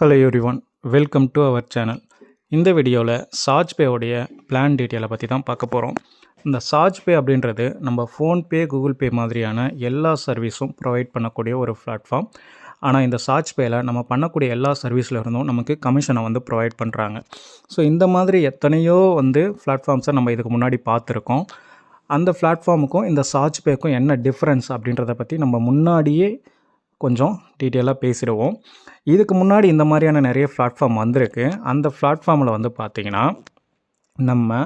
Hello every one welcome to our channel இந்த வீடியோவில் charge பேவுடைய plan டீட்டெயிலை பற்றி தான் பார்க்க போகிறோம் இந்த சார்ஜ் பே அப்படின்றது நம்ம ஃபோன்பே கூகுள் பே மாதிரியான எல்லா சர்வீஸும் ப்ரொவைட் பண்ணக்கூடிய ஒரு பிளாட்ஃபார்ம் ஆனால் இந்த சார்ஜ் பேயில் நம்ம பண்ணக்கூடிய எல்லா சர்வீஸில் இருந்தும் நமக்கு கமிஷனை வந்து ப்ரொவைட் பண்ணுறாங்க ஸோ இந்த மாதிரி எத்தனையோ வந்து பிளாட்ஃபார்ம்ஸை நம்ம இதுக்கு முன்னாடி பார்த்துருக்கோம். அந்த பிளாட்ஃபார்முக்கும் இந்த சார்ஜ் பேக்கும் என்ன டிஃப்ரென்ஸ் அப்படின்றத பற்றி நம்ம முன்னாடியே கொஞ்சம் டீட்டெயிலாக பேசிடுவோம். இதுக்கு முன்னாடி இந்த மாதிரியான நிறைய பிளாட்ஃபார்ம் வந்திருக்கு. அந்த பிளாட்ஃபார்மில் வந்து பார்த்திங்கன்னா நம்ம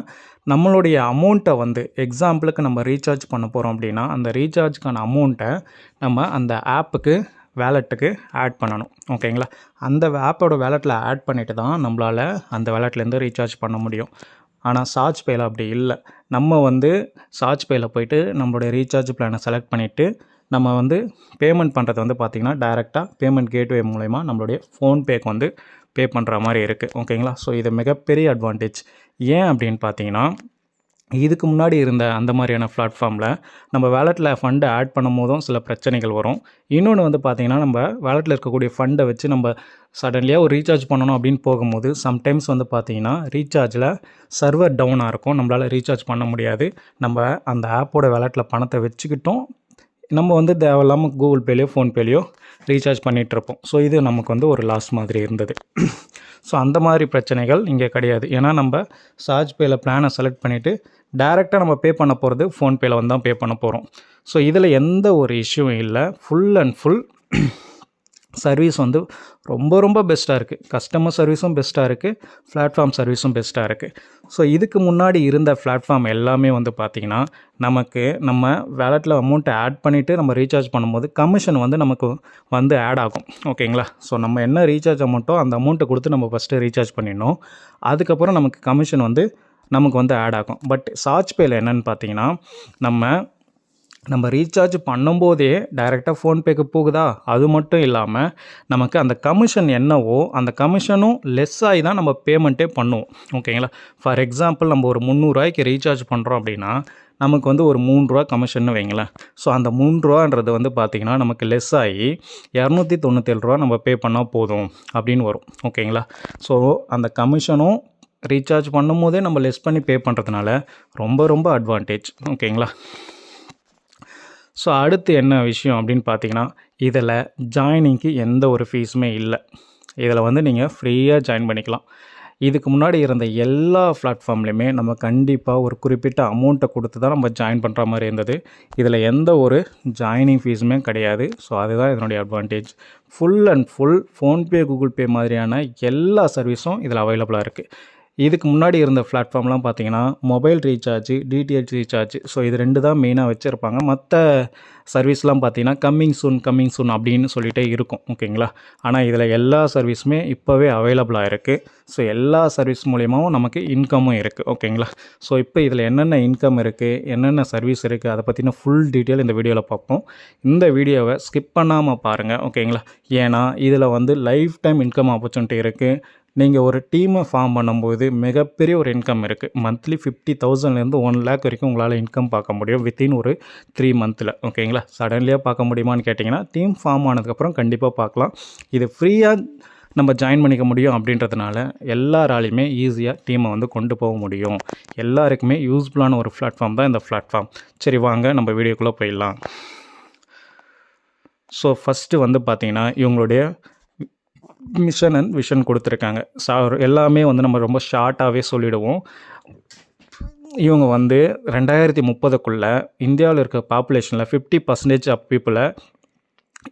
நம்மளுடைய அமௌண்ட்டை வந்து எக்ஸாம்பிளுக்கு நம்ம ரீசார்ஜ் பண்ண போகிறோம் அப்படின்னா அந்த ரீசார்ஜ்க்கான அமௌண்ட்டை நம்ம அந்த ஆப்புக்கு வேலெட்டுக்கு ஆட் பண்ணணும். ஓகேங்களா அந்த ஆப்போட வேலெட்டில் ஆட் பண்ணிவிட்டு தான் நம்மளால் அந்த வேலெட்லேருந்து ரீசார்ஜ் பண்ண முடியும். ஆனால் சார்ஜ் பேயில் அப்படி இல்லை. நம்ம வந்து சார்ஜ் பேயில் போயிட்டு நம்மளுடைய ரீசார்ஜ் பிளானை செலக்ட் பண்ணிவிட்டு நம்ம வந்து பேமெண்ட் பண்ணுறது வந்து பார்த்திங்கன்னா டேரெக்டாக பேமெண்ட் கேட்வே மூலயமா நம்மளுடைய ஃபோன்பேக்கு வந்து பே பண்ணுற மாதிரி இருக்குது ஓகேங்களா ஸோ இது மிகப்பெரிய அட்வான்டேஜ் ஏன் அப்படின்னு பார்த்தீங்கன்னா இதுக்கு முன்னாடி இருந்த அந்த மாதிரியான பிளாட்ஃபார்மில் நம்ம வேலெட்டில் ஃபண்டை ஆட் பண்ணும் போதும் சில பிரச்சனைகள் வரும். இன்னொன்று வந்து பார்த்திங்கன்னா நம்ம வேலெட்டில் இருக்கக்கூடிய ஃபண்டை வச்சு நம்ம சடன்லியாக ஒரு ரீசார்ஜ் பண்ணணும் அப்படின்னு போகும்போது சம்டைம்ஸ் வந்து பார்த்திங்கன்னா ரீசார்ஜில் சர்வர் டவுனாக இருக்கும். நம்மளால் ரீசார்ஜ் பண்ண முடியாது. நம்ம அந்த ஆப்போட வேலெட்டில் பணத்தை வச்சுக்கிட்டோம். நம்ம வந்து தேவையில்லாமல் கூகுள் பேலையோ ஃபோன்பேலையோ ரீசார்ஜ் பண்ணிகிட்ருப்போம் ஸோ இது நமக்கு வந்து ஒரு லாஸ் மாதிரி இருந்தது. ஸோ அந்த மாதிரி பிரச்சனைகள் இங்கே கிடையாது. ஏன்னா நம்ம சார்ஜ் பேயில் பிளானை செலக்ட் பண்ணிவிட்டு டேரெக்டாக நம்ம பே பண்ண போகிறது ஃபோன்பேயில் வந்து தான் பே பண்ண போகிறோம் ஸோ இதில் எந்த ஒரு இஷ்யூவும் இல்லை. ஃபுல் அண்ட் ஃபுல் சர்வீஸ் வந்து ரொம்ப ரொம்ப பெஸ்ட்டாக இருக்குது கஸ்டமர் சர்வீஸும் பெஸ்ட்டாக இருக்குது பிளாட்ஃபார்ம் சர்வீஸும் பெஸ்ட்டாக இருக்குது ஸோ இதுக்கு முன்னாடி இருந்த பிளாட்ஃபார்ம் எல்லாமே வந்து பார்த்திங்கன்னா நமக்கு நம்ம வேலெட்டில் அமௌண்ட்டை ஆட் பண்ணிவிட்டு நம்ம ரீசார்ஜ் பண்ணும்போது கமிஷன் வந்து நமக்கு வந்து ஆட் ஆகும். ஓகேங்களா? ஸோ நம்ம என்ன ரீசார்ஜ் அமௌண்ட்டோ அந்த அமௌண்ட்டை கொடுத்து நம்ம ஃபஸ்ட்டு ரீசார்ஜ் பண்ணிடணும். அதுக்கப்புறம் நமக்கு கமிஷன் வந்து நமக்கு வந்து ஆட் ஆகும். பட் சார்ஜ் பேயில் என்னென்னு பார்த்தீங்கன்னா நம்ம நம்ம ரீசார்ஜ் பண்ணும்போதே டைரெக்டாக ஃபோன்பேக்கு போகுதா? அது மட்டும் இல்லாமல் நமக்கு அந்த கமிஷன் என்னவோ அந்த கமிஷனும் லெஸ் ஆகி தான் நம்ம பேமெண்ட்டே பண்ணுவோம். ஓகேங்களா ஃபார் எக்ஸாம்பிள் நம்ம ஒரு முந்நூறுரூவாய்க்கு ரீசார்ஜ் பண்ணுறோம் அப்படின்னா நமக்கு வந்து ஒரு மூன்றுரூவா ரூபா கமிஷன் வைங்களேன். ஸோ அந்த மூன்றுரூவான்றது ரூபான்றது வந்து பார்த்திங்கன்னா நமக்கு லெஸ் ஆகி இரநூத்தி தொண்ணூத்தேழு ரூபா நம்ம பே பண்ணால் போதும் அப்படின்னு வரும். ஓகேங்களா ஸோ அந்த கமிஷனும் ரீசார்ஜ் பண்ணும் போதே நம்ம லெஸ் பண்ணி பே பண்ணுறதுனால ரொம்ப ரொம்ப அட்வான்டேஜ் ஓகேங்களா ஸோ அடுத்து என்ன விஷயம் அப்படின்னு பார்த்தீங்கன்னா இதில் ஜாயினிங்க்கு எந்த ஒரு ஃபீஸுமே இல்லை. இதில் வந்து நீங்கள் ஃப்ரீயாக ஜாயின் பண்ணிக்கலாம். இதுக்கு முன்னாடி இருந்த எல்லா பிளாட்ஃபார்ம்லேயுமே நம்ம கண்டிப்பாக ஒரு குறிப்பிட்ட அமௌண்ட்டை கொடுத்து தான் நம்ம ஜாயின் பண்ணுற மாதிரி இருந்தது. இதில் எந்த ஒரு ஜாயினிங் ஃபீஸுமே கிடையாது. ஸோ அதுதான் இதனுடைய advantage full and full PhonePe Google Pay மாதிரியான எல்லா சர்வீஸும் இதில் அவைலபிளாக இருக்குது இதுக்கு முன்னாடி இருந்த பிளாட்ஃபார்ம்லாம் பார்த்தீங்கன்னா mobile recharge DTH recharge so இது ரெண்டு தான் மெயினாக வச்சுருப்பாங்க. மற்ற சர்வீஸ்லாம் பார்த்தீங்கன்னா கம்மிங் சூன் கம்மிங் சூன் அப்படின்னு சொல்லிகிட்டே இருக்கும் ஓகேங்களா? ஆனால் இதில் எல்லா சர்வீஸுமே இப்போவே அவைலபிளாக இருக்குது ஸோ எல்லா சர்வீஸ் மூலியமாகவும் நமக்கு இன்கமும் இருக்குது ஓகேங்களா? ஸோ இப்போ இதில் என்னென்ன இன்கம் இருக்குது என்னென்ன சர்வீஸ் இருக்குது அதை பற்றின ஃபுல் டீட்டெயில் இந்த வீடியோவில் பார்ப்போம். இந்த வீடியோவை ஸ்கிப் பண்ணாமல் பாருங்கள் ஓகேங்களா? ஏன்னா இதில் வந்து லைஃப் டைம் இன்கம் ஆப்பர்ச்சுனிட்டி இருக்குது நீங்கள் ஒரு டீமை ஃபார்ம் பண்ணும்போது மிகப்பெரிய ஒரு இன்கம் இருக்குது மந்த்லி ஃபிஃப்டி தௌசண்ட்லேருந்து ஒன் லேக் வரைக்கும் உங்களால் இன்கம் பார்க்க முடியும் வித்தின் ஒரு த்ரீ மந்தில் ஓகேங்களா சடன்லியாக பார்க்க முடியுமான்னு கேட்டிங்கன்னா டீம் ஃபார்ம் ஆனதுக்கப்புறம் கண்டிப்பாக பார்க்கலாம். இது ஃப்ரீயாக நம்ம ஜாயின் பண்ணிக்க முடியும் அப்படின்றதுனால எல்லாராலையுமே ஈஸியாக டீமை வந்து கொண்டு போக முடியும். எல்லாருக்குமே யூஸ்ஃபுல்லான ஒரு பிளாட்ஃபார்ம் தான் இந்த பிளாட்ஃபார்ம் சரி வாங்க நம்ம வீடியோக்குள்ளே போயிடலாம். ஸோ ஃபஸ்ட்டு வந்து பார்த்திங்கன்னா இவங்களுடைய மிஷன் அண்ட் விஷன் கொடுத்துருக்காங்க. சா எல்லாமே வந்து நம்ம ரொம்ப ஷார்ட்டாகவே சொல்லிவிடுவோம் இவங்க வந்து ரெண்டாயிரத்தி முப்பதுக்குள்ளே இந்தியாவில் இருக்க பாப்புலேஷனில் ஃபிஃப்டி பர்சன்டேஜ் ஆஃப் பீப்புளை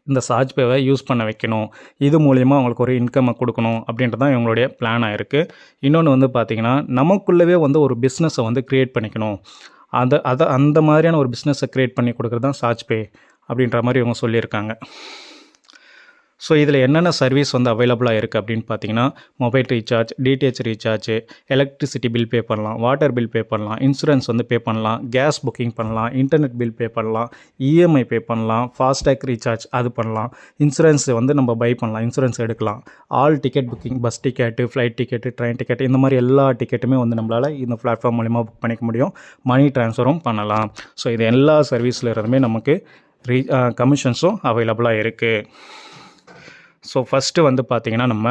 இந்த சார்ஜ் பேவை யூஸ் பண்ண வைக்கணும். இது மூலிமா அவங்களுக்கு ஒரு இன்கம்மை கொடுக்கணும் அப்படின்றது தான் இவங்களுடைய பிளானாக இருக்குது இன்னொன்று வந்து பார்த்திங்கன்னா நமக்குள்ளவே வந்து ஒரு பிஸ்னஸை வந்து க்ரியேட் பண்ணிக்கணும். அதை அதை அந்த மாதிரியான ஒரு பிஸ்னஸை க்ரியேட் பண்ணி கொடுக்குறது தான் சார்ஜ் பே அப்படின்ற மாதிரி இவங்க சொல்லியிருக்காங்க. ஸோ இதில் என்னென்ன சர்வீஸ் வந்து அவைலபிளாக இருக்குது அப்படின்னு பார்த்தீங்கன்னா mobile recharge DTH recharge electricity bill pay பண்ணலாம் வாட்டர் பில் பே பண்ணலாம் இன்சூரன்ஸ் வந்து பே பண்ணலாம் கேஸ் புக்கிங் பண்ணலாம் இன்டர்நெட் பில் பே பண்ணலாம் இஎம்ஐ பே பண்ணலாம் ஃபாஸ்டேக் ரீசார்ஜ் அது பண்ணலாம். இன்சூரன்ஸ் வந்து நம்ம பை பண்ணலாம் இன்சூரன்ஸ் எடுக்கலாம். All ticket booking bus ticket flight ticket train ticket இந்த மாதிரி எல்லா டிக்கெட்டுமே வந்து நம்மளால் இந்த பிளாட்ஃபார்ம் மூலிமா புக் பண்ணிக்க முடியும். மணி ட்ரான்ஸ்ஃபரும் பண்ணலாம். ஸோ இது எல்லா சர்வீஸில் இருந்துமே நமக்கு ரீ கமிஷன்ஸும் அவைலபிளாக இருக்குது ஸோ ஃபஸ்ட்டு வந்து பார்த்திங்கன்னா நம்ம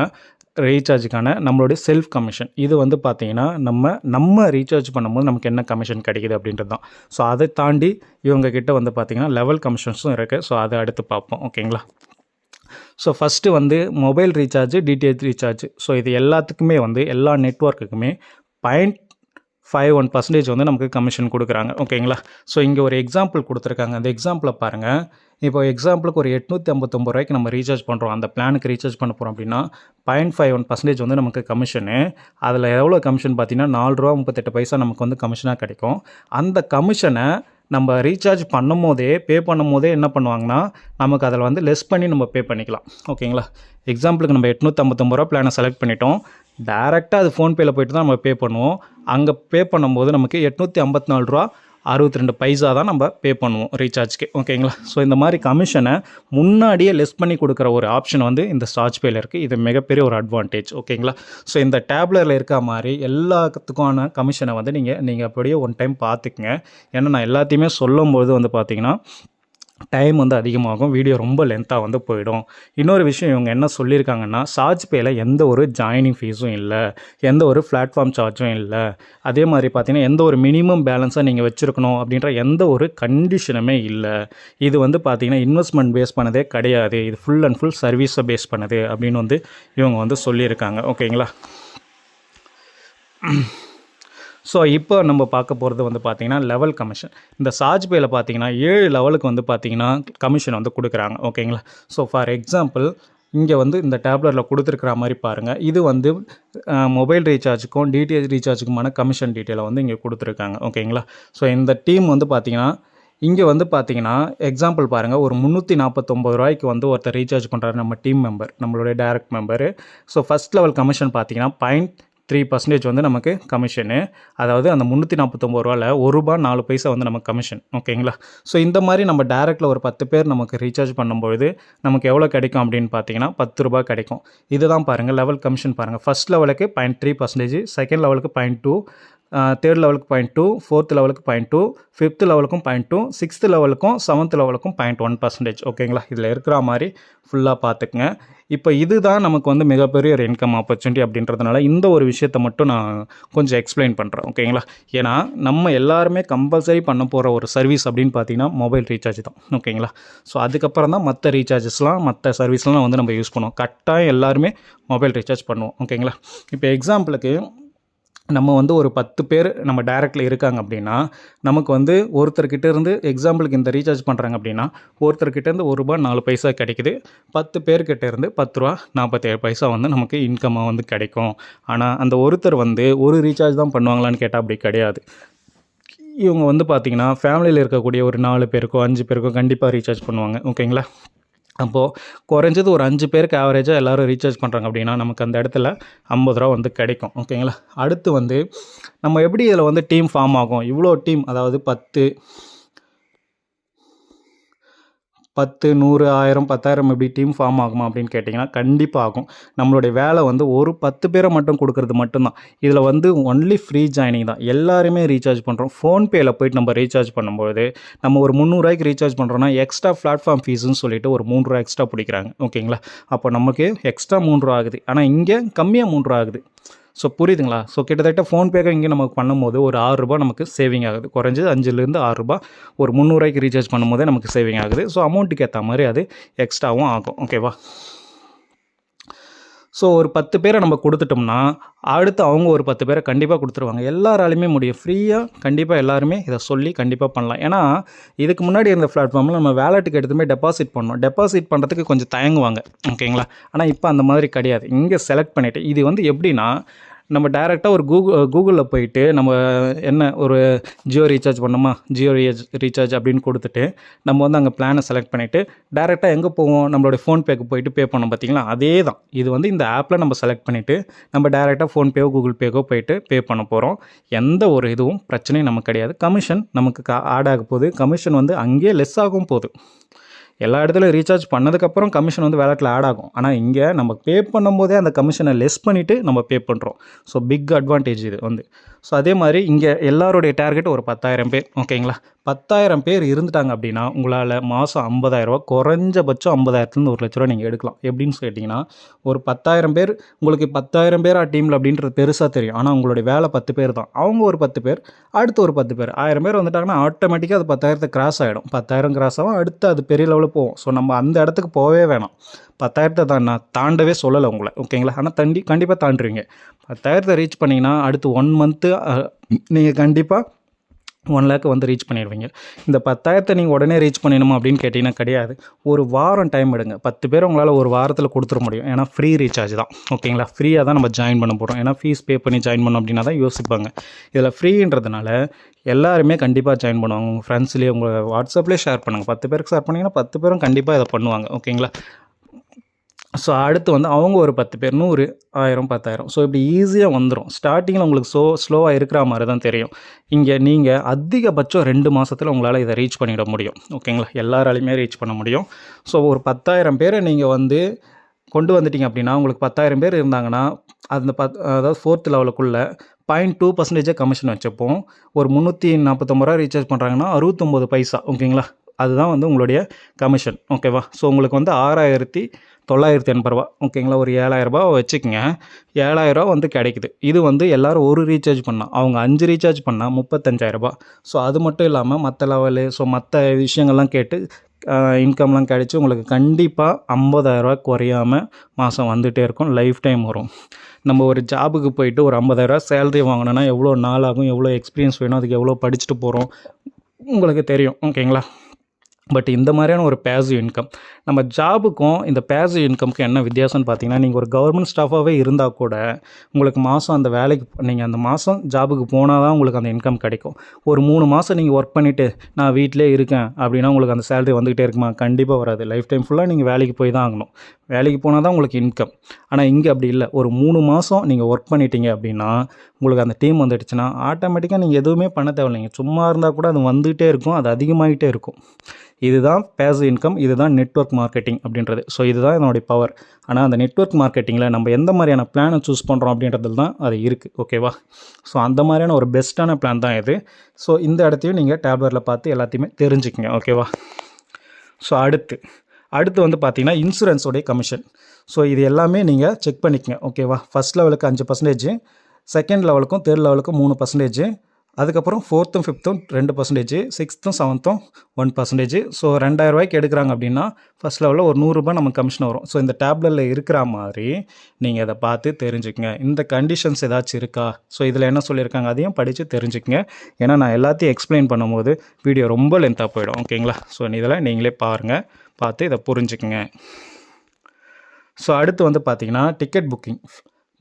ரீசார்ஜுக்கான நம்மளுடைய செல்ஃப் கமிஷன் இது வந்து பார்த்திங்கன்னா நம்ம நம்ம ரீசார்ஜ் பண்ணும்போது நமக்கு என்ன கமிஷன் கிடைக்குது அப்படின்றது தான் ஸோ அதை தாண்டி இவங்கக்கிட்ட வந்து பார்த்திங்கன்னா லெவல் கமிஷன்ஸும் இருக்குது ஸோ அதை அடுத்து பார்ப்போம். ஓகேங்களா ஸோ ஃபஸ்ட்டு வந்து mobile recharge DTH recharge so இது எல்லாத்துக்குமே வந்து எல்லா நெட்ஒர்க்குக்குமே பாயிண்ட் ஃபைவ் ஒன் பர்சன்டேஜ் வந்து நமக்கு கமிஷன் கொடுக்குறாங்க. ஓகேங்களா ஸோ இங்கே ஒரு எக்ஸாம்பிள் கொடுத்துருக்காங்க. அந்த எக்ஸாம்பிளை பாருங்கள் இப்போ எக்ஸாம்பிளுக்கு ஒரு எட்நூற்றி ஐம்பத்தொம்பது ரூபாய்க்கு நம்ம ரீசார்ஜ் பண்ணுறோம் அந்த பிளானுக்கு ரீசார்ஜ் பண்ண போகிறோம் அப்படின்னா பாயிண்ட் ஃபைவ் ஒன் பர்சன்டேஜ் வந்து நமக்கு கமிஷனு அதில் எவ்வளோ கமிஷன் பார்த்தீங்கன்னா நாலு ரூபா முப்பத்தெட்டு பைசா நமக்கு வந்து கமிஷனாக கிடைக்கும். அந்த கமிஷனை நம்ம ரீசார்ஜ் பண்ணும் போதே பே பண்ணும் போதே என்ன பண்ணுவாங்கன்னா நமக்கு அதில் வந்து லெஸ் பண்ணி நம்ம பே பண்ணிக்கலாம். ஓகேங்களா? எக்ஸாம்பிளுக்கு நம்ம எட்நூற்றம்பத்தொம்பது ரூபா பிளானை செலக்ட் பண்ணிட்டோம். டேரெக்டாக அது ஃபோன்பேயில் போயிட்டு தான் நம்ம பே பண்ணுவோம். அங்கே பே பண்ணும்போது நமக்கு எட்நூற்றி ஐம்பத்தி நாலு ரூபா அறுபத்தி ரெண்டு பைசா தான் நம்ம பே பண்ணுவோம் ரீசார்ஜ்க்கு ஓகேங்களா ஸோ இந்த மாதிரி கமிஷனை முன்னாடியே லெஸ் பண்ணி கொடுக்குற ஒரு ஆப்ஷன் வந்து இந்த சார்ஜ் பேல இருக்குது இது மிகப்பெரிய ஒரு அட்வான்டேஜ் ஓகேங்களா ஸோ இந்த டேப்லரில் இருக்க மாதிரி எல்லாத்துக்கான கமிஷனை வந்து நீங்கள் நீங்கள் அப்படியே ஒன் டைம் பார்த்துக்குங்க. ஏன்னா நான் எல்லாத்தையுமே சொல்லும்போது வந்து பார்த்தீங்கன்னா டைம் வந்து அதிகமாகும் வீடியோ ரொம்ப லென்த்தாக வந்து போயிடும். இன்னொரு விஷயம் இவங்க என்ன சொல்லியிருக்காங்கன்னா சார்ஜ் பேயில் எந்த ஒரு ஜாயினிங் ஃபீஸும் இல்லை. எந்த ஒரு பிளாட்ஃபார்ம் சார்ஜும் இல்லை. அதே மாதிரி பார்த்தீங்கன்னா எந்த ஒரு மினிமம் பேலன்ஸாக நீங்கள் வச்சுருக்கணும் அப்படின்ற எந்த ஒரு கண்டிஷனுமே இல்லை. இது வந்து பார்த்திங்கன்னா இன்வெஸ்ட்மெண்ட் பேஸ் பண்ணதே கிடையாது. இது ஃபுல் அண்ட் ஃபுல் சர்வீஸை பேஸ் பண்ணுது அப்படின்னு வந்து இவங்க வந்து சொல்லியிருக்காங்க. ஓகேங்களா ஸோ இப்போ நம்ம பார்க்க போகிறது வந்து பார்த்திங்கன்னா லெவல் கமிஷன் இந்த சார்ஜ் பேயில் பார்த்தீங்கன்னா ஏழு லெவலுக்கு வந்து பார்த்திங்கன்னா கமிஷன் வந்து கொடுக்குறாங்க. ஓகேங்களா ஸோ ஃபார் எக்ஸாம்பிள் இங்கே வந்து இந்த டேப்லெட்டில் கொடுத்துருக்குற மாதிரி பாருங்கள் இது வந்து மொபைல் ரீசார்ஜுக்கும் டிடிஹெச் ரீசார்ஜுக்குமான கமிஷன் டீட்டெயிலை வந்து இங்கே கொடுத்துருக்காங்க. ஓகேங்களா ஸோ இந்த டீம் வந்து பார்த்திங்கன்னா இங்கே வந்து பார்த்தீங்கன்னா எக்ஸாம்பிள் பாருங்கள் ஒரு முந்நூற்றி நாற்பத்தொம்பது ரூபாய்க்கு வந்து ஒருத்தர் ரீசார்ஜ் பண்ணுறாரு நம்ம டீம் மெம்பர் நம்மளுடைய direct member so first level commission பார்த்தீங்கன்னா பாயிண்ட் த்ரீ பர்சன்டேஜ் வந்து நமக்கு கமிஷனு அதாவது அந்த முந்நூற்றி நாற்பத்தொம்பது ரூபாயில் ஒரு ரூபா நாலு பைசா வந்து நமக்கு கமிஷன் ஓகேங்களா ஸோ இந்த மாதிரி நம்ம டேரெக்டில் ஒரு பத்து பேர் நமக்கு ரீசார்ஜ் பண்ணும்பொழுது நமக்கு எவ்வளோ கிடைக்கும் அப்படின்னு பார்த்தீங்கன்னா பத்து ரூபா கிடைக்கும். இதுதான் பாருங்கள் லெவல் கமிஷன் பாருங்கள் ஃபஸ்ட் லெவலுக்கு பாயிண்ட் த்ரீ பர்சன்டேஜ் செகண்ட் லெவலுக்கு பாயிண்ட் டூ தேர்ட் லெவலுக்கு பாயிண்ட் டூ ஃபோர்த் லெவலுக்கு பாயிண்ட் டூ ஃபிஃப்த் லெவலுக்கும் பாயிண்ட் டூ சிக்ஸ்த் லெவலுக்கும் செவன்த் லெவலுக்கும் பாயிண்ட் ஒன் பர்சன்டேஜ் ஓகேங்களா இதில் இருக்கிற மாதிரி ஃபுல்லாக பார்த்துக்குங்க. இப்போ இதுதான் நமக்கு வந்து மிகப்பெரிய ஒரு இன்கம் ஆப்பர்ச்சுனிட்டி அப்படின்றதுனால இந்த ஒரு விஷயத்தை மட்டும் நான் கொஞ்சம் எக்ஸ்பிளைன் பண்ணுறேன் ஓகேங்களா ஏன்னா நம்ம எல்லாருமே கம்பல்சரி பண்ண போகிற ஒரு சர்வீஸ் அப்படின்னு பார்த்தீங்கன்னா மொபைல் ரீசார்ஜ் தான். ஓகேங்களா ஸோ அதுக்கப்புறம் தான் மற்ற ரீசார்ஜஸ்லாம் மற்ற சர்வீஸ்லாம் வந்து நம்ம யூஸ் பண்ணுவோம். கட்டாயம் எல்லாருமே மொபைல் ரீசார்ஜ் பண்ணுவோம். ஓகேங்களா இப்போ எக்ஸாம்பிளுக்கு நம்ம வந்து ஒரு பத்து பேர் நம்ம டேரெக்டில் இருக்காங்க அப்படின்னா நமக்கு வந்து ஒருத்தர்கிட்ட இருந்து எக்ஸாம்பிளுக்கு இந்த ரீசார்ஜ் பண்ணுறாங்க அப்படின்னா ஒருத்தர்கிட்ட இருந்து ஒரு ரூபா நாலு பைசா கிடைக்குது. பத்து பேர்கிட்ட இருந்து பத்து ரூபா நாற்பத்தேழு பைசா வந்து நமக்கு இன்கமாக வந்து கிடைக்கும். ஆனால் அந்த ஒருத்தர் வந்து ஒரு ரீசார்ஜ் தான் பண்ணுவாங்களான்னு கேட்டால் அப்படி கிடையாது. இவங்க வந்து பார்த்திங்கன்னா ஃபேமிலியில் இருக்கக்கூடிய ஒரு நாலு பேருக்கோ அஞ்சு பேருக்கோ கண்டிப்பாக ரீசார்ஜ் பண்ணுவாங்க. ஓகேங்களா அப்போது குறைஞ்சது ஒரு அஞ்சு பேருக்கு ஆவரேஜாக எல்லோரும் ரீசார்ஜ் பண்ணுறாங்க அப்படின்னா நமக்கு அந்த இடத்துல ஐம்பது ரூபா வந்து கிடைக்கும். ஓகேங்களா அடுத்து வந்து நம்ம எப்படி இதில் வந்து டீம் ஃபார்ம் ஆகும்? இவ்வளோ டீம் அதாவது பத்து பத்து நூறு ஆயிரம் பத்தாயிரம் எப்படி டீம் ஃபார்ம் ஆகுமா அப்படின்னு கேட்டிங்கன்னா கண்டிப்பாக ஆகும். நம்மளுடைய வேலை வந்து ஒரு பத்து பேரை மட்டும் கொடுக்கறது மட்டும்தான். இதில் வந்து ஒன்லி ஃப்ரீ ஜாயினிங் தான். எல்லாருமே ரீசார்ஜ் பண்ணுறோம் ஃபோன்பேயில் போயிட்டு நம்ம ரீசார்ஜ் பண்ணும்போது நம்ம ஒரு முந்நூறுரூவாய்க்கு ரீசார்ஜ் பண்ணுறோன்னா எக்ஸ்ட்ரா பிளாட்ஃபார்ம் ஃபீஸுன்னு சொல்லிட்டு ஒரு மூணு எக்ஸ்ட்ரா பிடிக்கிறாங்க. ஓகேங்களா அப்போ நமக்கு எக்ஸ்ட்ரா மூன்றுரூவா ஆகுது. ஆனால் இங்கே கம்மியாக மூன்றுரூவா ரூபா ஆகுது. ஸோ புரியுதுங்களா? ஸோ கிட்டத்தட்ட ஃபோன்பேக்கு இங்கே நமக்கு பண்ணும்போது ஒரு ஆறு நமக்கு சேவிங் ஆகுது. குறைஞ்சது அஞ்சுலேருந்து ஆறு ரூபா ஒரு முந்நூறுரூவாய்க்கு ரீசார்ஜ் பண்ணும்போதே நமக்கு சேவிங் ஆகுது. ஸோ அமௌண்ட்டுக்கு ஏற்ற மாதிரி அது எக்ஸ்ட்ராவும் ஆகும். ஓகேவா ஸோ ஒரு பத்து பேரை நம்ம கொடுத்துட்டோம்னா அடுத்து அவங்க ஒரு பத்து பேரை கண்டிப்பாக கொடுத்துருவாங்க. எல்லாராலையுமே முடியும். ஃப்ரீயாக கண்டிப்பாக எல்லாருமே இதை சொல்லி கண்டிப்பாக பண்ணலாம். ஏன்னா இதுக்கு முன்னாடி இருந்த பிளாட்ஃபார்மில் நம்ம வேலெட்டுக்கு எடுத்துமே டெபாசிட் பண்ணோம். டெபாசிட் பண்ணுறதுக்கு கொஞ்சம் தயங்குவாங்க. ஓகேங்களா ஆனால் இப்போ அந்த மாதிரி கிடையாது. இங்கே செலக்ட் பண்ணிவிட்டு இது வந்து எப்படின்னா நம்ம டைரெக்டாக ஒரு கூகுள் கூகுளில் போயிட்டு நம்ம என்ன ஒரு ஜியோ ரீசார்ஜ் பண்ணோமா ஜியோ ரீசார்ஜ் ரீசார்ஜ் அப்படின்னு கொடுத்துட்டு நம்ம வந்து அங்கே பிளானை செலக்ட் பண்ணிவிட்டு டேரெக்டாக எங்கே போவோம்? நம்மளோட ஃபோன்பேக்கு போயிட்டு பே பண்ணோம் பார்த்தீங்களா அதே தான். இது வந்து இந்த ஆப்பில் நம்ம செலக்ட் பண்ணிவிட்டு நம்ம டேரெக்டாக ஃபோன்பேவோ கூகுள் பேக்கோ போயிட்டு பே பண்ண போகிறோம் எந்த ஒரு இதுவும் பிரச்சனையும் நமக்கு கிடையாது. கமிஷன் நமக்கு ஆட் ஆக போகுது. கமிஷன் வந்து அங்கேயே லெஸ் ஆகும் போகுது. எல்லா இடத்துலையும் ரீசார்ஜ் பண்ணதுக்கப்புறம் கமிஷன் வந்து வேலட்டில் ஆட் ஆகும். ஆனால் இங்கே நம்ம பே பண்ணும்போதே அந்த கமிஷனை லெஸ் பண்ணிவிட்டு நம்ம பே பண்ணுறோம் ஸோ பிக் அட்வான்டேஜ் இது வந்து. ஸோ அதே மாதிரி இங்கே எல்லாருடைய டார்கெட் ஒரு பத்தாயிரம் பேர் ஓகேங்களா பத்தாயிரம் பேர் இருந்துட்டாங்க அப்படின்னா உங்களால் மாதம் ஐம்பதாயிரரூபா குறைஞ்சபட்சம் ஐம்பதாயிரத்துலேருந்து ஒரு லட்ச ரூபா நீங்கள் எடுக்கலாம். எப்படின்னு கேட்டிங்கன்னா ஒரு பத்தாயிரம் பேர் உங்களுக்கு பத்தாயிரம் பேர் ஆ டீமில் அப்படின்றது பெருசாக தெரியும். ஆனால் உங்களுடைய வேலை பத்து பேர் தான். அவங்க ஒரு பத்து பேர் அடுத்து ஒரு பத்து பேர். ஆயிரம் பேர் வந்துட்டாங்கன்னா ஆட்டோமேட்டிக்காக அது பத்தாயிரத்தை கிராஸ் ஆகிடும் பத்தாயிரம் கிராஸ் ஆகும் அடுத்து அது பெரிய லெவலில் போவோம் ஸோ நம்ம அந்த இடத்துக்கு போகவே வேணாம். பத்தாயிரத்தை தான் நான் தாண்டவே சொல்லலை உங்களை. ஓகேங்களா? ஆனால் தண்டி கண்டிப்பாக தாண்டுவீங்க பத்தாயிரத்தை ரீச் பண்ணிங்கன்னா அடுத்து ஒன் மந்த்து நீங்கள் கண்டிப்பாக ஒன் லேக் வந்து ரீச் பண்ணிடுவீங்க. இந்த பத்தாயிரத்தை நீங்கள் உடனே ரீச் பண்ணிடணுமா அப்படின்னு கேட்டிங்கன்னா கிடையாது. ஒரு வாரம் டைம் எடுங்க. பத்து பேர் உங்களால் ஒரு வாரத்தில் கொடுத்துட முடியும். ஏன்னா ஃப்ரீ ரீசார்ஜ் தான். ஓகேங்களா ஃப்ரீயாக தான் நம்ம ஜாயின் பண்ண போகிறோம் ஏன்னா ஃபீஸ் பே பண்ணி ஜாயின் பண்ணோம் அப்படின்னா தான் யோசிப்பாங்க. இதில் ஃப்ரீன்றதுனால எல்லாருமே கண்டிப்பாக ஜாயின் பண்ணுவாங்க. உங்கள் ஃப்ரெண்ட்ஸ்லேயே உங்கள் வாட்ஸ்அப்லேயே ஷேர் பண்ணுங்கள் பத்து பேருக்கு ஷேர் பண்ணிங்கன்னா பத்து பேரும் கண்டிப்பாக இதை பண்ணுவாங்க. ஓகேங்களா ஸோ அடுத்து வந்து அவங்க ஒரு பத்து பேர் நூறு ஆயிரம் பத்தாயிரம். ஸோ இப்படி ஈஸியாக வந்துடும் ஸ்டார்டிங்கில் உங்களுக்கு ஸோ ஸ்லோவாக இருக்கிற மாதிரி தான் தெரியும். இங்கே நீங்கள் அதிகபட்சம் ரெண்டு மாதத்தில் உங்களால் இதை ரீச் பண்ணிட முடியும். ஓகேங்களா எல்லாராலையுமே ரீச் பண்ண முடியும். ஸோ ஒரு பத்தாயிரம் பேரை நீங்கள் வந்து கொண்டு வந்துட்டீங்க அப்படின்னா உங்களுக்கு பத்தாயிரம் பேர் இருந்தாங்கன்னா அந்த பத் அதாவது ஃபோர்த் லெவலுக்குள்ளே பாயிண்ட் டூ பர்சன்டேஜாக கமிஷன் வச்சுப்போம். ஒரு முந்நூற்றி நாற்பத்தொம்பது ரூபா ரீசார்ஜ் பண்ணுறாங்கன்னா அறுபத்தொம்போது பைசா ஓகேங்களா? அதுதான் வந்து உங்களுடைய கமிஷன் ஓகேவா? ஸோ உங்களுக்கு வந்து ஆறாயிரத்தி தொள்ளாயிரத்தி எண்பது ரூபா ஓகேங்களா? ஒரு ஏழாயிரரூபா வச்சுக்கோங்க. ஏழாயிரரூபா வந்து கிடைக்குது. இது வந்து எல்லோரும் ஒரு ரீசார்ஜ் பண்ணால் அவங்க அஞ்சு ரீசார்ஜ் பண்ணால் முப்பத்தஞ்சாயிரரூபா ஸோ அது மட்டும் இல்லாமல் மற்ற லெவலு ஸோ மற்ற விஷயங்கள்லாம் கேட்டு இன்கம்லாம் கிடச்சி உங்களுக்கு கண்டிப்பாக ஐம்பதாயிரரூவா குறையாமல் மாதம் வந்துகிட்டே இருக்கும். லைஃப் டைம் வரும். நம்ம ஒரு ஜாபுக்கு போயிட்டு ஒரு ஐம்பதாயிரரூவா சேலரி வாங்கினோன்னா எவ்வளோ நாள் ஆகும் எவ்வளோ எக்ஸ்பீரியன்ஸ் வேணும் அதுக்கு எவ்வளோ படிச்சுட்டு போகிறோம் உங்களுக்கு தெரியும். ஓகேங்களா பட் இந்த மாதிரியான ஒரு பேசிவ் இன்கம் நம்ம ஜாபுக்கும் இந்த பேசிவ் இன்கம்க்கு என்ன வித்தியாசம்னு பார்த்தீங்கன்னா நீங்கள் ஒரு கவர்மெண்ட் ஸ்டாஃபாகவே இருந்தால் கூட உங்களுக்கு மாதம் அந்த வேலைக்கு நீங்கள் அந்த மாதம் ஜாபுக்கு போனால் தான் உங்களுக்கு அந்த இன்கம் கிடைக்கும். ஒரு மூணு மாதம் நீங்கள் ஒர்க் பண்ணிவிட்டு நான் வீட்டிலே இருக்கேன் அப்படின்னா உங்களுக்கு அந்த சேலரி வந்துக்கிட்டே இருக்குமா? கண்டிப்பாக வராது. லைஃப் டைம் ஃபுல்லாக நீங்கள் வேலைக்கு போய் தான் ஆகணும். வேலைக்கு போனால் தான் உங்களுக்கு இன்கம் ஆனால் இங்கே அப்படி இல்லை. ஒரு மூணு மாதம் நீங்கள் ஒர்க் பண்ணிட்டீங்க அப்படின்னா உங்களுக்கு அந்த டீம் வந்துடுச்சுன்னா ஆட்டோமேட்டிக்காக நீங்கள் எதுவுமே பண்ண தேவையில்லைங்க. சும்மா இருந்தால் கூட அது வந்துகிட்டே இருக்கும். அது அதிகமாகிட்டே இருக்கும். இதுதான் பேஸ் இன்கம் இதுதான் நெட்ஒர்க் மார்க்கெட்டிங் அப்படின்றது. ஸோ இதுதான் இதனுடைய பவர் ஆனால் அந்த நெட்ஒர்க் மார்க்கெட்டிங்கில் நம்ம எந்த மாதிரியான பிளானை சூஸ் பண்ணுறோம் அப்படின்றதுல தான் அது இருக்குது ஓகேவா ஸோ அந்த மாதிரியான ஒரு பெஸ்ட்டான பிளான் தான் இது. ஸோ இந்த இடத்தையும் நீங்கள் டேப்லெட்டில் பார்த்து எல்லாத்தையுமே தெரிஞ்சுக்கங்க. ஓகேவா ஸோ அடுத்து. அடுத்து வந்து பார்த்தீங்கன்னா இன்சூரன்ஸோடைய கமிஷன் ஸோ இது எல்லாமே நீங்கள் செக் பண்ணிக்கங்க. ஓகேவா ஃபஸ்ட் லெவலுக்கு அஞ்சு பர்சன்டேஜ் செகண்ட் லெவலுக்கும் தேர்ட் லெவலுக்கும் மூணு பர்சன்டேஜ் அதுக்கப்புறம் ஃபோர்த்தும் ஃபிஃப்த்தும் ரெண்டு பர்சன்டேஜ் சிக்ஸ்த்தும் செவன்த்தும் ஒன் பர்சன்டேஜ் ஸோ ரெண்டாயிரரூவாய்க்கு எடுக்கிறாங்க அப்படின்னா ஃபஸ்ட் லெவலில் ஒரு நூறுரூபா நமக்கு கமிஷன் வரும். ஸோ இந்த டேப்லெட்டில் இருக்கிற மாதிரி நீங்கள் அதை பார்த்து தெரிஞ்சுக்கங்க. இந்த கண்டிஷன்ஸ் ஏதாச்சும் இருக்கா? ஸோ இதில் என்ன சொல்லியிருக்காங்க? அதையும் படித்து தெரிஞ்சுக்கங்க. ஏன்னா நான் எல்லாத்தையும் எக்ஸ்பிளைன் பண்ணும்போது வீடியோ ரொம்ப லென்த்தாக போயிடும். ஓகேங்களா ஸோ இதில் நீங்களே பாருங்கள் பார்த்து இதை புரிஞ்சுக்குங்க. ஸோ அடுத்து வந்து பார்த்திங்கன்னா ticket booking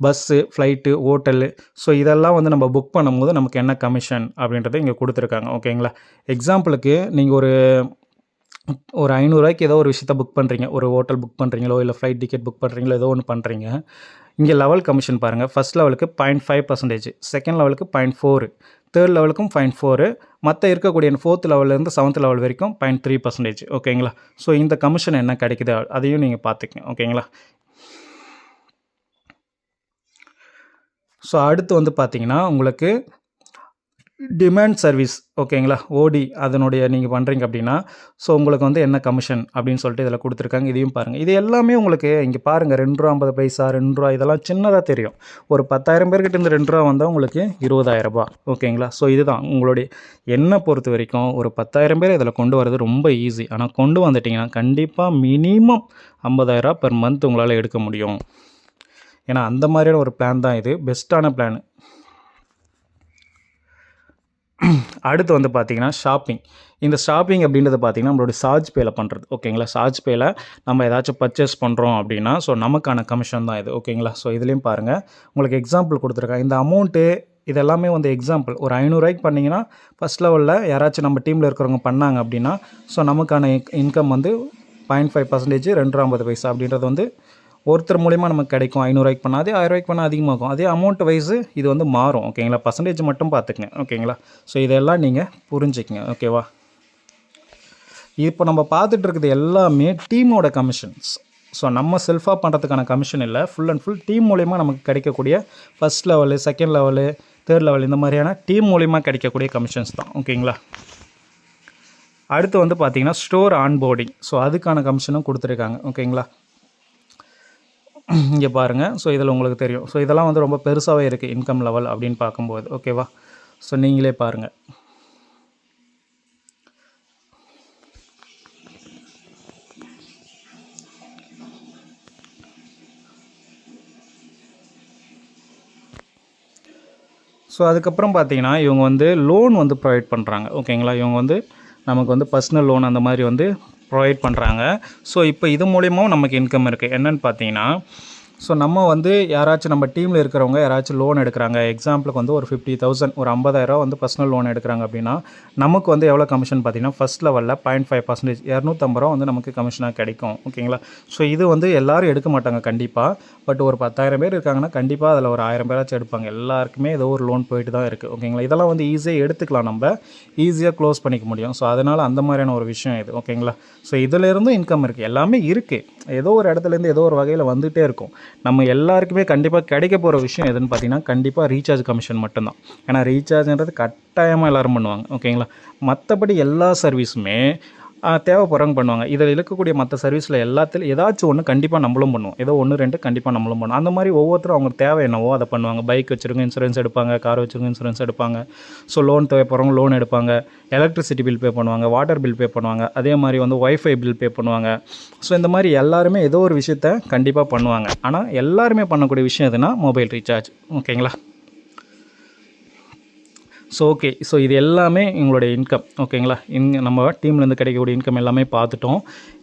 bus flight hotel so இதெல்லாம் வந்து நம்ம புக் பண்ணும்போது நமக்கு என்ன கமிஷன் அப்படின்றத இங்கே கொடுத்துருக்காங்க. ஓகேங்களா எக்ஸாம்பிளுக்கு நீங்கள் ஒரு ஒரு ஐநூறுரூவாய்க்கு ஏதோ ஒரு விஷயத்த புக் பண்ணுறீங்க ஒரு ஹோட்டல் புக் பண்ணுறீங்களோ இல்லை ஃப்ளைட் டிக்கெட் புக் பண்ணுறீங்களோ ஏதோ ஒன்று பண்ணுறீங்க இங்கே லெவல் கமிஷன் பாருங்கள் ஃபஸ்ட் லெவலுக்கு பாயிண்ட் ஃபைவ் பர்சன்டேஜ் செகண்ட் லெவலுக்கு பாயிண்ட் ஃபோரு தேர்ட் லெவலுக்கும் பாயிண்ட் ஃபோரு மற்ற இருக்கக்கூடிய ஃபோர்த் லெவல்லேருந்து செவன்த் லெவல் வரைக்கும் பாயிண்ட் த்ரீ பர்சன்டேஜ் ஓகேங்களா ஸோ இந்த கமிஷன் என்ன கிடைக்குது? அதையும் நீங்கள் பார்த்துக்கங்க. ஓகேங்களா ஸோ அடுத்து வந்து பார்த்தீங்கன்னா உங்களுக்கு டிமாண்ட் சர்வீஸ் ஓகேங்களா ஓடி அதனுடைய நீங்கள் பண்ணுறீங்க அப்படின்னா ஸோ உங்களுக்கு வந்து என்ன கமிஷன் அப்படின்னு சொல்லிட்டு இதில் கொடுத்துருக்காங்க. இதையும் பாருங்கள் இது எல்லாமே உங்களுக்கு இங்கே பாருங்கள் ரெண்டு ரூபா ஐம்பது பைசா ரெண்டு ரூபா இதெல்லாம் சின்னதாக தெரியும். ஒரு பத்தாயிரம் பேர்கிட்ட இருந்து ரெண்டு ரூபா வந்தால் உங்களுக்கு இருபதாயிரம் ரூபாய் ஓகேங்களா ஸோ இதுதான். உங்களுடைய என்னை பொறுத்த வரைக்கும் ஒரு பத்தாயிரம் பேர் இதில் கொண்டு வரது ரொம்ப ஈஸி ஆனால் கொண்டு வந்துட்டிங்கன்னா கண்டிப்பாக மினிமம் ஐம்பதாயிரரூபா பெர் மந்த் உங்களால் எடுக்க முடியும். ஏன்னா அந்த மாதிரியான ஒரு பிளான் தான் இது. பெஸ்ட்டான பிளான் அடுத்து வந்து பார்த்தீங்கன்னா ஷாப்பிங் இந்த ஷாப்பிங் அப்படின்றது பார்த்தீங்கன்னா நம்மளுடைய சார்ஜ் பேல பண்ணுறது ஓகேங்களா சார்ஜ் பேல நம்ம ஏதாச்சும் பர்ச்சேஸ் பண்ணுறோம் அப்படின்னா ஸோ நமக்கான கமிஷன் தான் இது. ஓகேங்களா ஸோ இதுலேயும் பாருங்கள் உங்களுக்கு எக்ஸாம்பிள் கொடுத்துருக்காங்க இந்த அமௌண்ட்டு இதெல்லாமே வந்து எக்ஸாம்பிள் ஒரு ஐநூறுரூவாய்க்கு பண்ணிங்கன்னா ஃபஸ்ட் லெவலில் யாராச்சும் நம்ம டீமில் இருக்கிறவங்க பண்ணாங்க அப்படின்னா ஸோ நமக்கான இன்கம் வந்து பாயிண்ட் ஃபைவ் பர்சன்டேஜ் ரெண்டு ஐம்பது பைசா அப்படின்றது வந்து ஒருத்தர் மூலிமா நமக்கு கிடைக்கும். ஐநூறுரூவாய்க்கு பண்ணால் அதே ஆயிரரூவாய்க்கு பண்ணால் அதிகமாகும். அதே அமௌண்ட் வைஸு இது வந்து மாறும். ஓகேங்களா பர்சன்டேஜ் மட்டும் பார்த்துக்குங்க. ஓகேங்களா ஸோ இதெல்லாம் நீங்கள் புரிஞ்சுக்கங்க. ஓகேவா இப்போ நம்ம பார்த்துட்டு இருக்குது எல்லாமே டீமோட கமிஷன்ஸ் ஸோ நம்ம செல்ஃபாக பண்ணுறதுக்கான கமிஷன் இல்லை. ஃபுல் அண்ட் ஃபுல் டீம் மூலிமா நமக்கு கிடைக்கக்கூடிய first level second level third level இந்த மாதிரியான டீம் மூலிமா கிடைக்கக்கூடிய கமிஷன்ஸ் தான். ஓகேங்களா அடுத்து வந்து பார்த்தீங்கன்னா ஸ்டோர் ஆன்போர்டிங் ஸோ அதுக்கான கமிஷனும் கொடுத்துருக்காங்க. ஓகேங்களா இங்கே பாருங்கள் ஸோ இதில் உங்களுக்கு தெரியும். ஸோ இதெல்லாம் வந்து ரொம்ப பெருசாகவே இருக்குது இன்கம் லெவல் அப்படின்னு பார்க்கும்போது. ஓகேவா ஸோ நீங்களே பாருங்கள் ஸோ அதுக்கப்புறம் பார்த்தீங்கன்னா இவங்க வந்து லோன் வந்து ப்ரொவைட் பண்ணுறாங்க ஓகேங்களா இவங்க வந்து நமக்கு வந்து பர்சனல் லோன் அந்த மாதிரி வந்து ப்ரொவைட் பண்ணுறாங்க ஸோ இப்போ இது மூலியமாகவும் நமக்கு இன்கம் இருக்குது என்னென்னு பார்த்தீங்கன்னா ஸோ நம்ம வந்து யாராச்சும் நம்ம டீமில் இருக்கிறவங்க யாராச்சும் லோன் எடுக்கிறாங்க. எக்ஸாம்பிளுக்கு வந்து ஒரு ஃபிஃப்டி தௌசண்ட் ஒரு ஐம்பதாயிரம் வந்து பர்சனல் லோன் எடுக்கிறாங்க அப்படின்னா நமக்கு வந்து எவ்வளோ கமிஷன் பார்த்தீங்கன்னா ஃபஸ்ட் லெவலில் பாயிண்ட் ஃபைவ் பர்சன்டேஜ் இரநூத்தம்பது ரூபா வந்து நமக்கு கமிஷனாக கிடைக்கும். ஓகேங்களா ஸோ இது வந்து எல்லாரும் எடுக்க மாட்டாங்க கண்டிப்பாக பட் ஒரு பத்தாயிரம் பேர் இருக்காங்கன்னா கண்டிப்பாக அதில் ஒரு ஆயிரம் பேராச்சும் எடுப்பாங்க. எல்லாருக்குமே ஏதோ ஒரு லோன் போயிட்டு தான் இருக்குது ஓகேங்களா இதெல்லாம் வந்து ஈஸியாக எடுத்துக்கலாம் நம்ம. ஈஸியாக க்ளோஸ் பண்ணிக்க முடியும். ஸோ அதனால் அந்த மாதிரியான ஒரு விஷயம் இது. ஓகேங்களா ஸோ இதிலேருந்தும் இன்கம் இருக்குது எல்லாமே இருக்குது ஏதோ ஒரு இடத்துலேருந்து ஏதோ ஒரு வகையில் வந்துகிட்டே இருக்கும். நம்ம எல்லாருக்குமே கண்டிப்பாக கிடைக்க போகிற விஷயம் எதுன்னு பார்த்தீங்கன்னா கண்டிப்பாக ரீசார்ஜ் கமிஷன் மட்டும்தான். ஏன்னா ரீசார்ஜ்ன்றது கட்டாயமாக எல்லோரும் பண்ணுவாங்க. ஓகேங்களா? மற்றபடி எல்லா சர்வீஸுமே தேவைப்படுறவங்க பண்ணுவாங்க. இதில் இருக்கக்கூடிய மற்ற சர்வீஸில் எல்லாத்துலையும் ஏதாச்சும் ஒன்று கண்டிப்பாக நம்மளும் பண்ணுவோம். ஏதோ ஒன்று ரெண்டு கண்டிப்பாக நம்மளும் பண்ணுவோம். அந்த மாதிரி ஒவ்வொருத்தரும் அவங்க தேவை என்னவோ அதை பண்ணுவாங்க. பைக் வச்சுருங்க இன்சூரன்ஸ் எடுப்பாங்க கார் வச்சுருங்க இன்சூரன்ஸ் எடுப்பாங்க. ஸோ லோன் தேவைப்படுறவங்க லோன் எடுப்பாங்க. எலக்ட்ரிசிட்டி பில் பே பண்ணுவாங்க வாட்டர் பில் பே பண்ணுவாங்க. அதே மாதிரி வந்து ஒய்ஃபை பில் பே பண்ணுவாங்க. ஸோ இந்த மாதிரி எல்லாருமே ஏதோ ஒரு விஷயத்த கண்டிப்பாக பண்ணுவாங்க. ஆனால் எல்லாருமே பண்ணக்கூடிய விஷயம் எதுனா மொபைல் ரீசார்ஜ் ஓகேங்களா ஸோ ஓகே ஸோ இது எல்லாமே எங்களுடைய இன்கம் ஓகேங்களா இன் நம்ம டீம்லேருந்து கிடைக்கக்கூடிய இன்கம் எல்லாமே பார்த்துட்டோம்.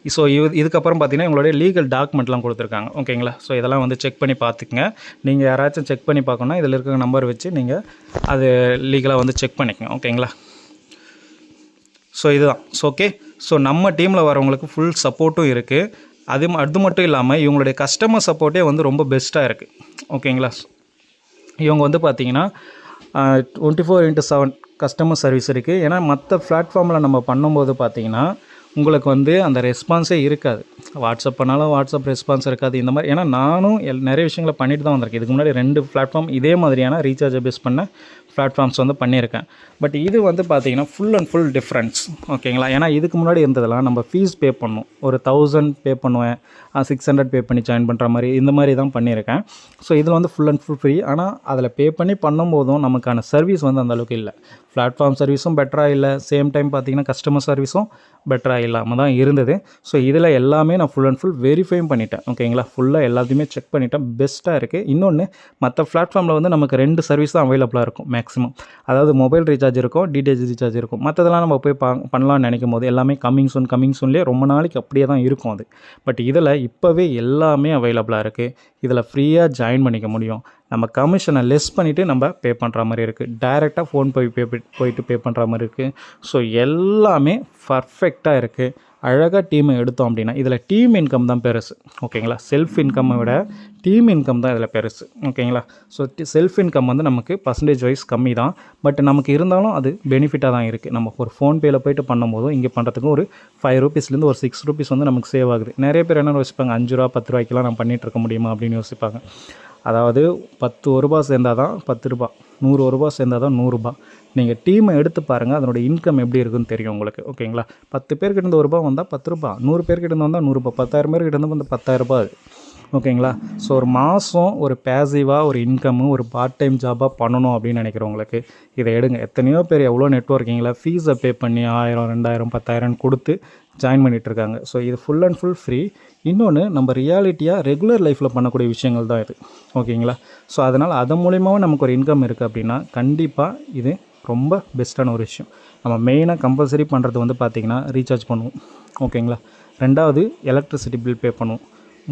ஸோ இது இதுக்கப்புறம் பார்த்தீங்கன்னா எங்களுடைய லீகல் டாக்குமெண்ட்லாம் கொடுத்துருக்காங்க. ஓகேங்களா ஸோ இதெல்லாம் வந்து செக் பண்ணி பார்த்துக்குங்க. நீங்கள் யாராச்சும் செக் பண்ணி பார்க்கணுன்னா இதில் இருக்கிற நம்பர் வச்சு நீங்கள் அது லீகலாக வந்து செக் பண்ணிக்கங்க. ஓகேங்களா ஸோ இதுதான். ஸோ ஓகே ஸோ நம்ம டீமில் வரவங்களுக்கு ஃபுல் சப்போர்ட்டும் இருக்குது அது ம- அது மட்டும் இல்லாமல் இவங்களுடைய கஸ்டமர் சப்போர்ட்டே வந்து ரொம்ப பெஸ்ட்டாக இருக்குது ஓகேங்களா இவங்க வந்து பார்த்திங்கன்னா twenty four into seven customer service இருக்குது ஏன்னா மற்ற பிளாட்ஃபார்மில் நம்ம பண்ணும்போது பார்த்திங்கன்னா உங்களுக்கு வந்து அந்த ரெஸ்பான்ஸே இருக்காது. வாட்ஸ்அப் பண்ணாலும் வாட்ஸ்அப் ரெஸ்பான்ஸ் இருக்காது. இந்த மாதிரி ஏன்னா நானும் எல் நிறைய விஷயங்களை பண்ணிட்டு தான் வந்திருக்கேன். இதுக்கு முன்னாடி ரெண்டு பிளாட்ஃபார்ம் இதே மாதிரியான ரீசார்ஜை பேஸ் பண்ண பிளாட்ஃபார்ம்ஸ் வந்து பண்ணியிருக்கேன். பட் இது வந்து பார்த்திங்கன்னா ஃபுல் அண்ட் ஃபுல் டிஃப்ரென்ஸ் ஓகேங்களா ஏன்னா இதுக்கு முன்னாடி இருந்ததெல்லாம் நம்ம ஃபீஸ் பே பண்ணணும். ஒரு தௌசண்ட் பே பண்ணுவேன். சிக்ஸ் ஹண்ட்ரட் பே பண்ணி ஜாயின் பண்ணுற மாதிரி இந்த மாதிரி தான் பண்ணியிருக்கேன். ஸோ இதில் வந்து ஃபுல் அண்ட் ஃபுல் ஃப்ரீ ஆனால் அதில் பே பண்ணி பண்ணும்போதும் நமக்கான சர்வீஸ் வந்து அந்த அளவுக்கு இல்லை. பிளாட்ஃபார்ம் சர்வீஸும் பெட்டராக இல்லை. சேம் டைம் பார்த்தீங்கன்னா கஸ்டமர் சர்வீஸும் பெட்டராக இல்லாமல் தான் இருந்தது. ஸோ இதில் எல்லாமே நான் ஃபுல் அண்ட் ஃபுல் வெரிஃபையும் பண்ணிட்டேன். ஓகேங்களா ஃபுல்லாக எல்லாத்தையுமே செக் பண்ணிட்டேன். பெஸ்ட்டாக இருக்குது இன்னொன்று மற்ற பிளாட்ஃபார்மில் வந்து நமக்கு ரெண்டு சர்வீஸ் தான் அவைலபிளாக இருக்கும் மேக்ஸிமம் அதாவது மொபைல் ரீசார்ஜ் இருக்கும் டிடிஹெச் ரீசார்ஜ் இருக்கும். மற்றதெல்லாம் நம்ம போய் பா பண்ணலாம்னு நினைக்கும் போது எல்லாமே கம்மிங் சூன் கம்மிங் சூன்லேயே ரொம்ப நாளைக்கு அப்படியே தான் இருக்கும் அது. பட் இதில் இப்போவே எல்லாமே அவைலபிளாக இருக்குது இதில் ஃப்ரீயாக ஜாயின் பண்ணிக்க முடியும். நம்ம கமிஷனை லெஸ் பண்ணிவிட்டு நம்ம பே பண்ணுற மாதிரி இருக்குது டைரெக்டாக ஃபோன் போய் பே போயிட்டு பே பண்ணுற மாதிரி இருக்குது ஸோ எல்லாமே பர்ஃபெக்டாக இருக்குது அழகாக டீமை எடுத்தோம் அப்படின்னா இதில் டீம் இன்கம் தான் பெருசு. ஓகேங்களா செல்ஃப் இன்கம்மை விட டீம் இன்கம் தான் இதில் பெருசு. ஓகேங்களா ஸோ செல்ஃப் இன்கம் வந்து நமக்கு பர்சன்டேஜ் வைஸ் கம்மி தான். பட் நமக்கு இருந்தாலும் அது பெனிஃபிட்டாக தான் இருக்குது நம்ம ஒரு ஃபோன்பேயில் போயிட்டு பண்ணும்போதும் இங்கே பண்ணுறதுக்கு ஒரு ஃபைவ் ருபீஸ்லேருந்து ஒரு சிக்ஸ் ருபீஸ் வந்து நமக்கு சேவ் ஆகுது. நிறைய பேர் என்ன யோசிப்பாங்க அஞ்சு ரூபா பத்து ரூபாய்க்கெலாம் நம்ம பண்ணிகிட்டு இருக்க முடியுமா அப்படின்னு யோசிப்பாங்க. அதாவது பத்து ஒரு ரூபா சேர்ந்தால் தான் பத்து ரூபா நூறு ஒரு ரூபா சேர்ந்தால் தான் நூறுரூபா நீங்கள் டீமை எடுத்து பாருங்கள் அதனுடைய இன்கம் எப்படி இருக்குன்னு தெரியும் உங்களுக்கு ஓகேங்களா பத்து பேர்கிட்ட இருந்து ஒரு ரூபா வந்தால் பத்து ரூபா நூறு பேர்கிட்ட இருந்து வந்தால் நூறுரூபா பத்தாயிரம் பேர்கிட்ட இருந்து வந்து பத்தாயிரரூபா அது ஓகேங்களா ஸோ ஒரு மாதம் ஒரு பேசிவாக ஒரு இன்கம்மு ஒரு பார்ட் டைம் ஜாபாக பண்ணணும் அப்படின்னு நினைக்கிறவங்களுக்கு இதை எடுங்க. எத்தனையோ பேர் எவ்வளோ நெட்ஒர்க்கிங்கில் ஃபீஸை பே பண்ணி ஆயிரம் ரெண்டாயிரம் பத்தாயிரம் கொடுத்து ஜாயின் பண்ணிகிட்ருக்காங்க இருக்காங்க ஸோ இது ஃபுல் அண்ட் ஃபுல் ஃப்ரீ இன்னொன்று நம்ம ரியாலிட்டியாக ரெகுலர் லைஃப்பில் பண்ணக்கூடிய விஷயங்கள் தான் இது. ஓகேங்களா? ஸோ அதனால் அதன் மூலியமாகவும் நமக்கு ஒரு இன்கம் இருக்குது அப்படின்னா கண்டிப்பாக இது ரொம்ப பெஸ்ட்டான ஒரு விஷயம். நம்ம மெயினாக கம்பல்சரி பண்ணுறது வந்து பார்த்திங்கன்னா ரீசார்ஜ் பண்ணுவோம். ஓகேங்களா? ரெண்டாவது எலக்ட்ரிசிட்டி பில் பே பண்ணுவோம்.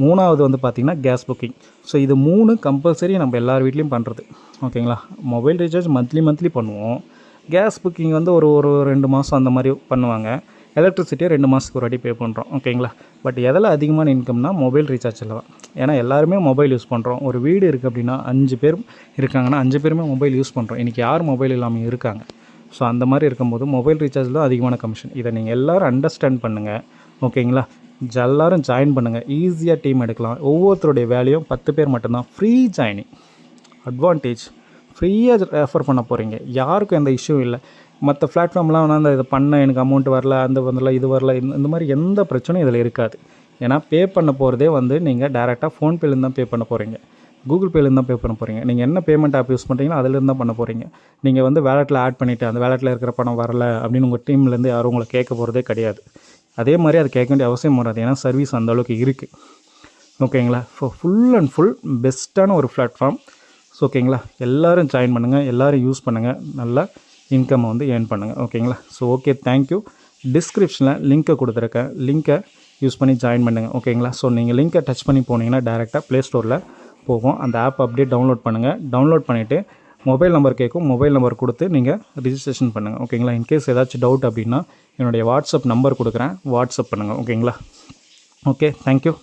மூணாவது வந்து பார்த்திங்கன்னா கேஸ் புக்கிங் ஸோ இது மூணு கம்பல்சரி நம்ம எல்லார் வீட்லேயும் பண்ணுறது ஓகேங்களா? மொபைல் ரீசார்ஜ் மந்த்லி மந்த்லி பண்ணுவோம். கேஸ் புக்கிங் வந்து ஒரு ஒரு ரெண்டு மாதம் அந்த மாதிரி பண்ணுவாங்க. எலக்ட்ரிசிட்டியை ரெண்டு மாதத்துக்கு ஒரு வாட்டி பே பண்ணுறோம் ஓகேங்களா பட் எதில் அதிகமான இன்கம்னா மொபைல் ரீசார்ஜில் தான். ஏன்னா எல்லாருமே மொபைல் யூஸ் பண்ணுறோம் ஒரு வீடு இருக்குது அப்படின்னா அஞ்சு பேர் இருக்காங்கன்னா அஞ்சு பேருமே மொபைல் யூஸ் பண்ணுறோம் இன்றைக்கி யார் மொபைல் இல்லாமல் இருக்காங்க? ஸோ அந்த மாதிரி இருக்கும்போது மொபைல் ரீசார்ஜ் தான் அதிகமான கமிஷன் இதை நீங்கள் எல்லோரும் அண்டர்ஸ்டாண்ட் பண்ணுங்கள் ஓகேங்களா எல்லோரும் எல்லாரும் ஜாயின் பண்ணுங்கள் ஈஸியாக டீம் எடுக்கலாம். ஒவ்வொருத்தருடைய வேலையும் பத்து பேர் மட்டும்தான். ஃப்ரீ ஜாயினிங் அட்வான்டேஜ் ஃப்ரீயாக ரெஃபர் பண்ண போகிறீங்க யாருக்கும் எந்த இஷ்யூ இல்லை. மற்ற பிளாட்ஃபார்ம்லாம் வந்து அந்த இதை பண்ண எனக்கு அமௌண்ட் வரல அந்த வரல இது வரல இந்த இந்த மாதிரி எந்த பிரச்சனையும் இதில் இருக்காது. ஏன்னா பே பண்ண போகிறதே வந்து நீங்கள் டேரெக்டாக ஃபோன்பேலேருந்து தான் பே பண்ண போகிறீங்க கூகுள் பேலேருந்து தான் பே பண்ண போகிறீங்க நீங்கள் என்ன பேமெண்ட் ஆப் யூஸ் பண்ணுறீங்களோ அதுலேருந்து தான் பண்ண போகிறீங்க நீங்கள் வந்து வேலெட்டில் ஆட் பண்ணிவிட்டு அந்த வேலெட்டில் இருக்கிற பணம் வரல அப்படின்னு உங்கள் டீம்லேருந்து யாரும் உங்களை கேட்க போகிறதே கிடையாது. அதே மாதிரி அது கேட்க வேண்டிய அவசியம் வராது. ஏன்னா சர்வீஸ் அந்த அளவுக்கு இருக்குது ஓகேங்களா ஸோ ஃபுல் அண்ட் ஃபுல் பெஸ்ட்டான ஒரு பிளாட்ஃபார்ம் ஸோ ஓகேங்களா எல்லோரும் ஜாயின் பண்ணுங்கள் எல்லோரும் யூஸ் பண்ணுங்கள் நல்லா இன்கம் வந்து ஏர்ன் பண்ணுங்கள் ஓகேங்களா ஸோ ஓகே தேங்க்யூ டிஸ்கிரிப்ஷனில் லிங்க்கை கொடுத்துருக்கேன் லிங்க்கை யூஸ் பண்ணி ஜாயின் பண்ணுங்கள் ஓகேங்களா ஸோ நீங்கள் லிங்க்கை டச் பண்ணி போனீங்கன்னா டேரெக்டாக ப்ளே ஸ்டோரில் போகும். அந்த ஆப் அப்படியே டவுன்லோட் பண்ணுங்கள் டவுன்லோட் பண்ணிவிட்டு மொபைல் நம்பர் கேட்கும் மொபைல் நம்பர் கொடுத்து நீங்கள் ரிஜிஸ்ட்ரேஷன் பண்ணுங்கள் ஓகேங்களா இன்கேஸ் ஏதாச்சும் டவுட் அப்படின்னா என்னுடைய வாட்ஸ்அப் நம்பர் கொடுக்குறேன். வாட்ஸ்அப் பண்ணுங்கள் ஓகேங்களா ஓகே தேங்க்யூ